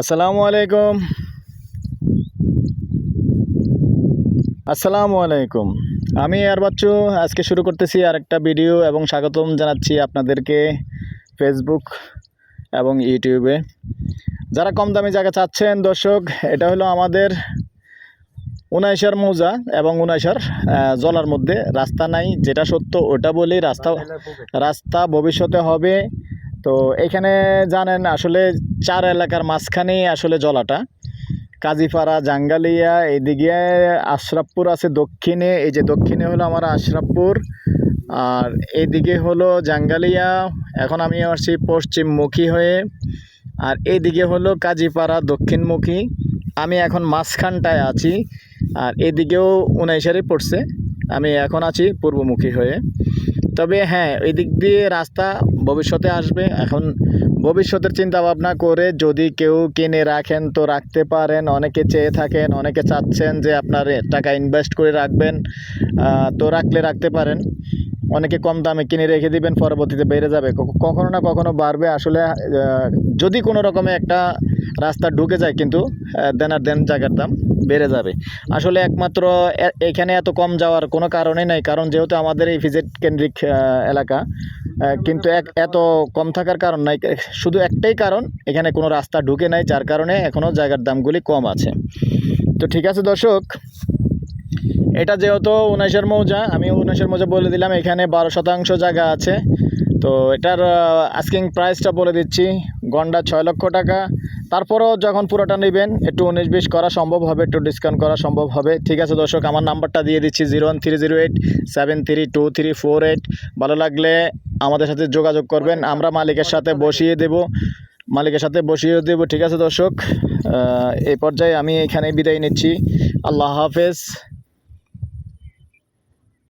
আসসালামু আলাইকুম। আসসালামু আলাইকুম। আমি আর বাচ্চু। আজকে শুরু করতেছি আরেকটা ভিডিও এবং স্বাগতম জানাচ্ছি আপনাদেরকে ফেসবুক এবং ইউটিউবে যারা কম দামি জায়গা চাচ্ছেন দর্শক এটা হলো আমাদের উনাইশার মৌজা এবং উনাইশার জলার মধ্যে। রাস্তা নাই যেটা সত্য ওটা বলি রাস্তা রাস্তা ভবিষ্যতে হবে। তো এখানে জানেন আসলে চার এলাকার মাঝখানেই আসলে জলাটা। কাজীপাড়া, জাঙ্গালিয়া এদিকে আশরাফপুর আছে দক্ষিণে। এই যে দক্ষিণে হলো আমার আশরাফপুর, আর এদিকে হলো জাঙ্গালিয়া। এখন আমি আসছি পশ্চিমমুখী হয়ে, আর এইদিকে হলো কাজীপাড়া দক্ষিণমুখী। আমি এখন মাঝখানটায় আছি, আর এদিকেও উনাইশারে পড়ছে। আমি এখন আছি পূর্বমুখী হয়ে। তবে হ্যাঁ এই দিক দিয়ে রাস্তা ভবিষ্যতে আসবে। এখন ভবিষ্যতের চিন্তা ভাবনা করে যদি কেউ কিনে রাখেন, তো রাখতে পারেন। অনেকে চেয়ে থাকেন, অনেকে চাচ্ছেন যে আপনার টাকা ইনভেস্ট করে রাখবেন তো রাখলে রাখতে পারেন। অনেকে কম দামে কিনে রেখে দিবেন, পরবর্তীতে বেড়ে যাবে। কখনো না কখনো বাড়বে। আসলে যদি কোনো রকমে একটা রাস্তা ঢুকে যায় কিন্তু দেন আর দেন জায়গার দাম বেড়ে যাবে। আসলে একমাত্র এখানে এত কম যাওয়ার কোনো কারণই নাই। কারণ যেহেতু আমাদের এই ভিজিট কেন্দ্রিক এলাকা কিন্তু এক, এত কম থাকার কারণ নাই। শুধু একটাই কারণ, এখানে কোনো রাস্তা ঢুকে নাই, যার কারণে এখনও জায়গার দামগুলি কম আছে। তো ঠিক আছে দর্শক এটা যেহেতু উনিশের মৌজা, আমি উনিশের মৌজা বলে দিলাম, এখানে বারো শতাংশ জায়গা আছে। তো এটার আস্কিং প্রাইসটা বলে দিচ্ছি, গন্ডা ছয় লক্ষ টাকা। তারপরেও যখন পুরোটা নেবেন, একটু উনিশ বিশ করা সম্ভব হবে, একটু ডিসকাউন্ট করা সম্ভব হবে। ঠিক আছে দর্শক, আমার নাম্বারটা দিয়ে দিচ্ছি, zero one three zero eight, seven three two three four eight. ভালো লাগলে আমাদের সাথে যোগাযোগ করবেন, আমরা মালিকের সাথে বসিয়ে দেব। মালিকের সাথে বসিয়ে দেব, ঠিক আছে দর্শক? এই পর্যায়ে আমি এখানে বিদায় নিচ্ছি। আল্লাহ হাফেজ।